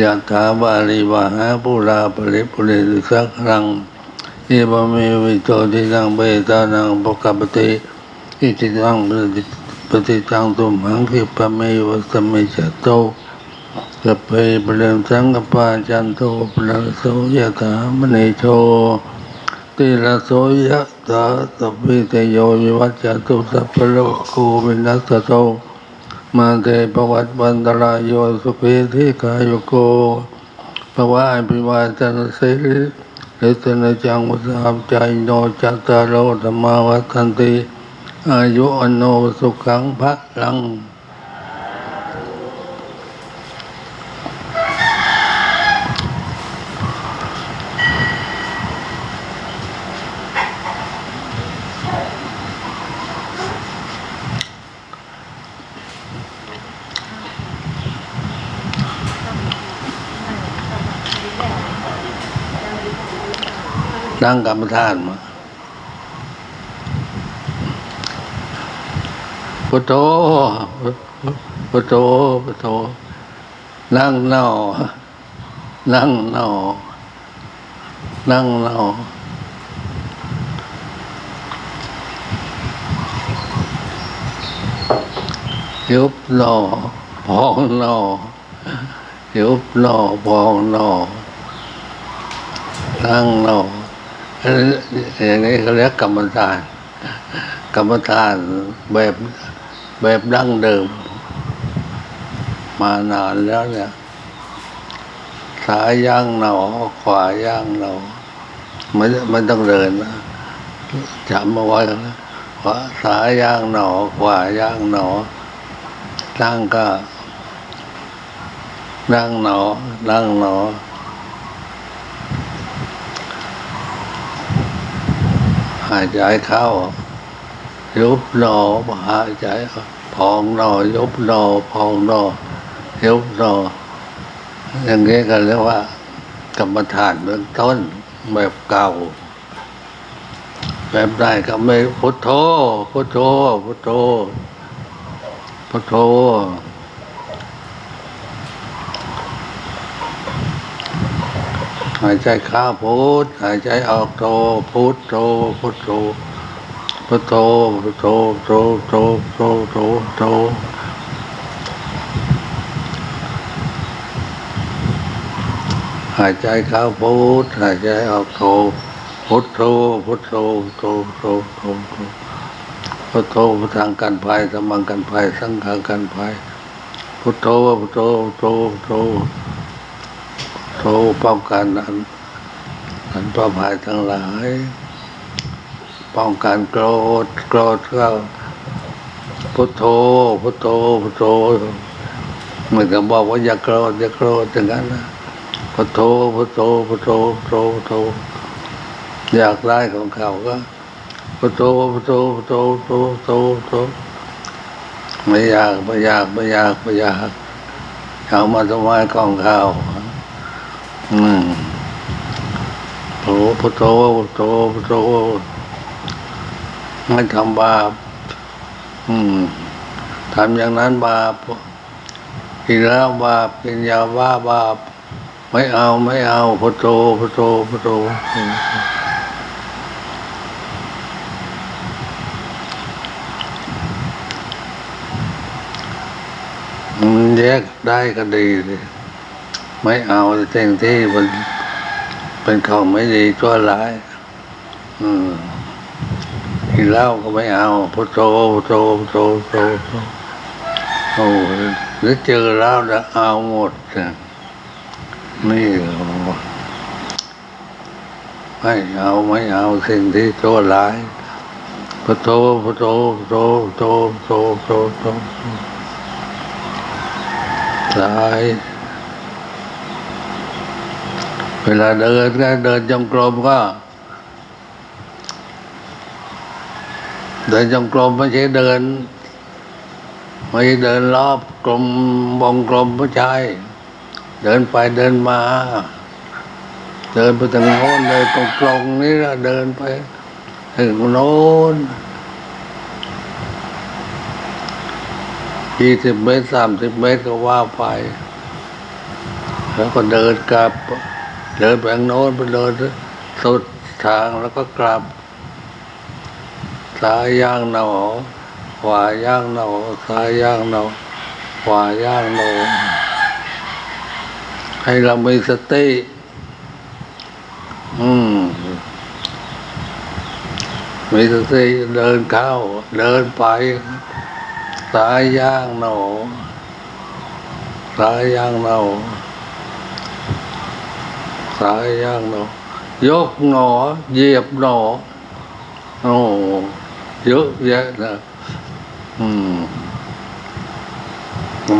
ยะถาวาริวหาปุราปริปุเรติสักครังเอวเมวิโตทินังเบตานังปกปติอิติตังปฏิปฏิจังตุมหังคิปะเมวะสมมิจโตสัพเพปเรมสังกปาจันโทปะโสยะถามณีโชติระโสยะถาสัพพิเตโยวิวัจจตุสัพพโลกโควินัสโต มาเตปวัตวันตรายโยสุภีธิกายโกภวะอภิวาทนาสิริเลสนจังวุสามใจโนจัตตารโอธรรมาวัตันติ อายุอโนสุขังพระลัง นั่งกรรมฐานมาพุทโธพุทโธพุทโธนั่งเน่านั่งเน่านั่งเน่ายุบหนอพองหนอยุบหนอพองหนอนั่งหนอ อย่างนี้เขาเรียกกรรมฐาน กรรมฐานแบบแบบดั้งเดิม มานานแล้วเนี่ยซ้ายย่างหนอขวาย่างหนอไม่ไม่ต้องเดินนะจำเอาไว้นะขวาซ้ายย่างหนอ ขวาย่างหนอนั่งก็นั่งหนอนั่งหนอ หายใจเข้า ยุบหนอหายใจออกพองหนอยุบหนอพองหนอยุบหนออย่างนี้ก็เรียกว่า กรรมฐานเบื้องต้นแบบเก่า แบบได้ก็ไม่พุทโธพุทโธพุทโธพุทโธ หายใจเข้าพุทหายใจออกโทพุทโธพุทโธพุทโธพุทโธโธโธโธโธโธหายใจเข้าพุทหายใจออกโทพุทโธพุทโธโธโธโธโธพุทโธพุทธังกันภัยสมมังกันภัยสังฆังกันภัยพุทโธพุทโธพุทโท โธป้องกันอันอันประภัยทั้งหลาย ป้องกันโกรธโกรธก็พุทโธพุทโธพุทโธเหมือนกับบอกว่าอย่าโกรธอย่าโกรธอย่างนั้นนะพุทโธพุทโธพุทโธพุทโธพุทโธอยากได้ของเขาก็พุทโธพุทโธพุทโธพุทโธพุทโธโธไม่อยากไม่อยากไม่อยากไม่อยากเอามาทำไมของเขา โธพุทโธพุทโธพุทโธไม่ทำบาปอืมทำอย่างนั้นบาปกินแล้วบาปกินยาบ้าบาป ไม่เอาไม่เอาพุทโธพุทโธพุทโธแยกได้ก็ดีเลย ไม่เอาสิ่งที่มันเป็นของไม่ดีชั่วร้าย อืมกินเหล้าก็ไม่เอาพุทโธพุทโธพุทโธพุทโธโอ้หรือเจอแล้วจะเอาหมดนะนี่ไม่เอาไม่เอาสิ่งที่ชั่วร้ายพุทโธพุทโธพุทโธพุทโธพุทโธพุทโธพุทโธร้าย เวลาเดินก็เดินจงกรมก็ เดินจงกรมไม่ใช่เดิน ไม่ใช่เดินรอบกลมวงกลมไม่ใช่เดินไปเดินมา เดินไปทางโน้นเดินตรงกลงนี่ละเดินไปถึงโน้นยี่สิบเมตรสามสิบเมตรก็ว่าไป แล้วก็เดินกลับ เดินไปทางโน้นไปเดินสุดทางแล้วก็กลับซ้ายย่างหนอขวาย่างหนอซ้ายย่างหนอขวาย่างหนอให้เรามีสติอืมมีสติเดินเข้า เดินไปซ้ายย่างหนอซ้ายย่างหนอ ซ้ายย่างหนอยกหนอเหยียบหนอโอ้เยอะแยะนะอืม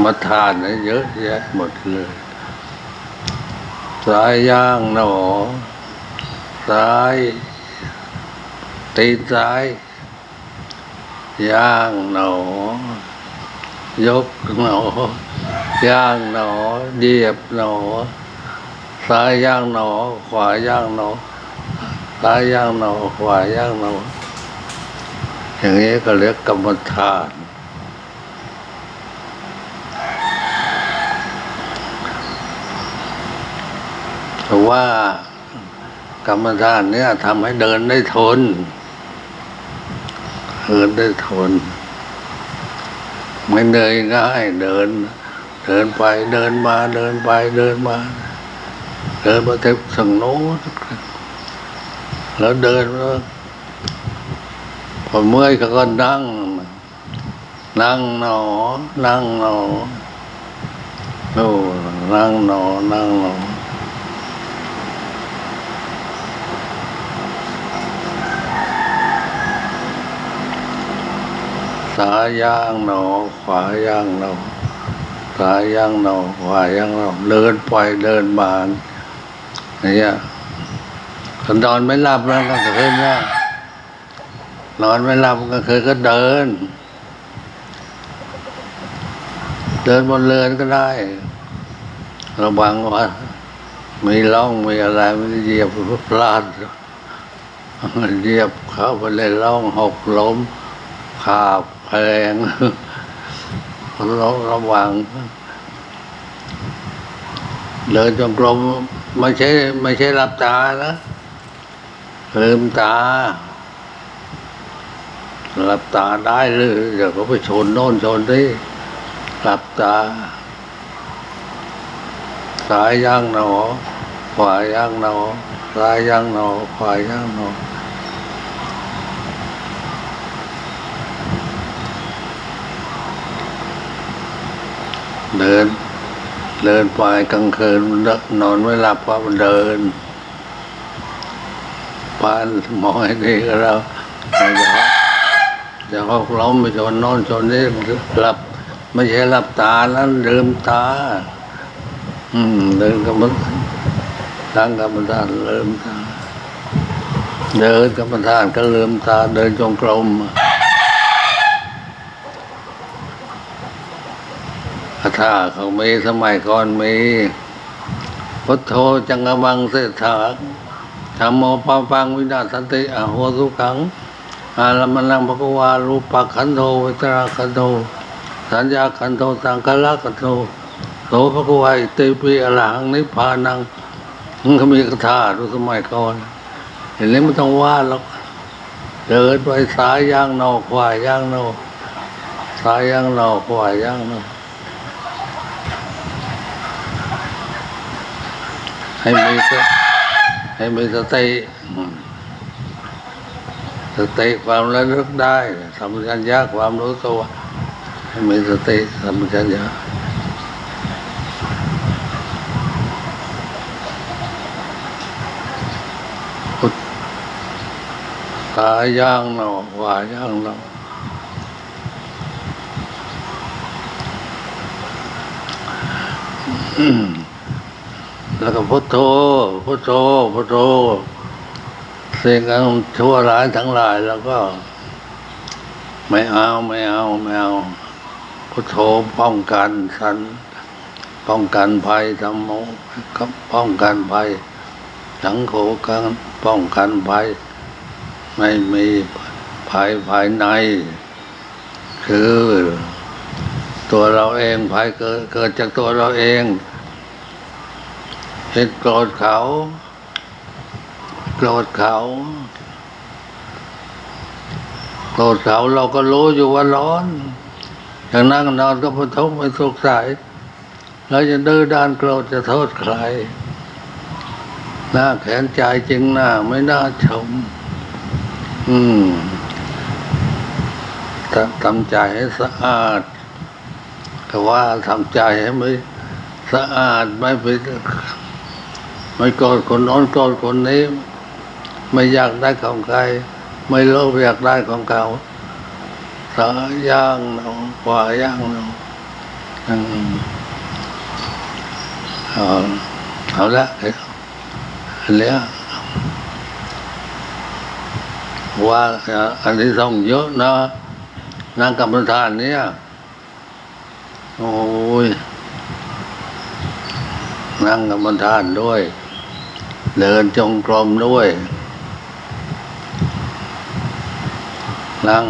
มาทานนะเยอะแยะหมดเลยซ้ายย่างหนอซ้ายตีนซ้าย ย่างหนอยกหนอย่างหนอเหยียบหนอ ซ้ายย่างหนอ ขวาย่างหนอซ้ายย่างหนอ ขวาย่างหนอ อย่างนี้ก็เรียกกรรมฐานเพราะว่ากรรมฐานเนี่ยทำให้เดินได้ทน เดินได้ทน ไม่เหนื่อยง่ายเดิน เดินไปเดินมาเดินไปเดินมา เดินมาเทบสังโน้นแล้วเดินแล้วพอเมื่อยก็ก็นั่ง นั่งหนอ นั่งหนอโอ้นั่งหนอ นั่งหนอซ้ายย่างหนอ ขวาย่างหนอซ้ายย่างหนอ ขวาย่างหนอ เดินไปเดินมา เนี่ยคนนอนไม่หลับนะก็เคยนะนอนไม่หลับก็เคยก็เดิน เดินบนเรือนก็ได้ ระวังว่ามีร่องมีอะไรไม่ได้เหยียบพลาดเหยียบเข้าไปในร่องหกล้มขาแพงเราระวัง เดินจงกรม ไม่ใช่ไม่ใช่หลับตานะลืมตาหลับตาได้เลยเดี๋ยวเขาไปชนโน่นชนนี่หลับตาซ้ายย่างหนอขวาย่างหนอซ้ายย่างหนอขวาย่างหนอเดิน เดินไปกลางคืนนอนไม่หลับเพราะมันเดินพานหมอให้ดีก็แล้วเดี๋ยวเขาล้มไปชนนอนชนนี่หลับไม่ใช่หลับตาแล้วลืมตา อืมเดินกับมันตั้งกับมันทานลืมตาเดินกับมันทานก็ลืมตาเดินจงกรมคา ถาเขามีสมัยก่อนมีพุทโธจังกบังเสถาธรรมโมปาปังวินาศสันติอโหสุขัง อาลมนังภกวารูปะขันโทวิตราขันโทสัญญาขันโทสังฆละขันโทโสภกวาอิติปิอรหังนิพพานังมันก็มีคาถาดูสมัยก่อน เห็นนี้ไม่ต้องว่าหรอกเดินไปซ้ายย่างนอกขวาย่างนอกซ้ายย่างนอกขวาย่างนอ ให้มีสให้มีสติสติความระลึกได้สัมปชัญญะความรู้ตัวให้มีสติสัมปชัญญะพุทตาย่างหนอขวาย่างหนออืม แล้วก็พุทโธพุทโธพุทโธสิ่งอันชั่วร้ายทั้งหลายแล้วก็ ไม่เอาไม่เอาไม่เอาพุทโธป้องกันสันป้องกันภัยธรรมโมป้องกันภัยสังโฆกันป้องกันภัย ไม่มีภัยภายใน คือ ตัวเราเองภัยเกิดเกิดจากตัวเราเอง เห็นโกรธเขาโกรธเขาโกรธเขาเราก็รู้อยู่ว่าร้อนอย่างนั่งนอนก็พทุกข์ไม่สุขใสเราจะดื้อด้านโกรธจะโทษใครหน้าแขนใจจริงหน้าไม่น่าชม อืมทำใจให้สะอาดก็ว่าทำใจให้ไม่สะอาดไม่ไป ไม่โกอดคนน้นโกอดคนนี้ ไม่อยากได้ของใคร ไม่โลภอยากได้ของเขาสาย่างเราขวาย่างเราอืมเอาเอาละอันเนี้ยว่าอันนี้ต้องเยอะนะนางกรรมฐานเนี่ยโอ้ยนั่งกรรมฐานด้วย เดินจงกรมด้วยนั่ง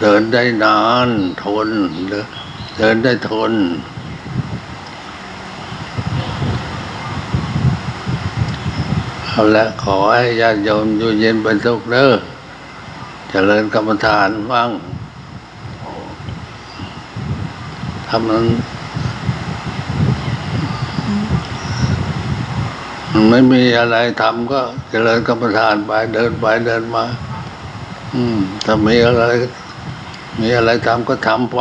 เดินได้นานทน เดินได้ทน เอาละขอให้ญาติโยมอยู่เย็นเป็นสุขเด้อเจริญกรรมฐานบ้างทำนั้นมัน ไม่มีอะไรทำก็เจริญกรรมฐานไปเดินไปเดินมา อืมถ้ามีอะไร มีอะไรทำก็ทำไป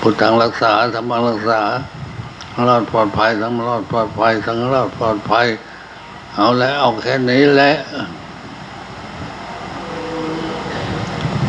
พุทธังรักษาธรรมังรักษารอดปลอดภัยทั้งรอดปลอดภัยทั้งรอดปลอดภัย เอาแล้วเอาแค่นี้แหละ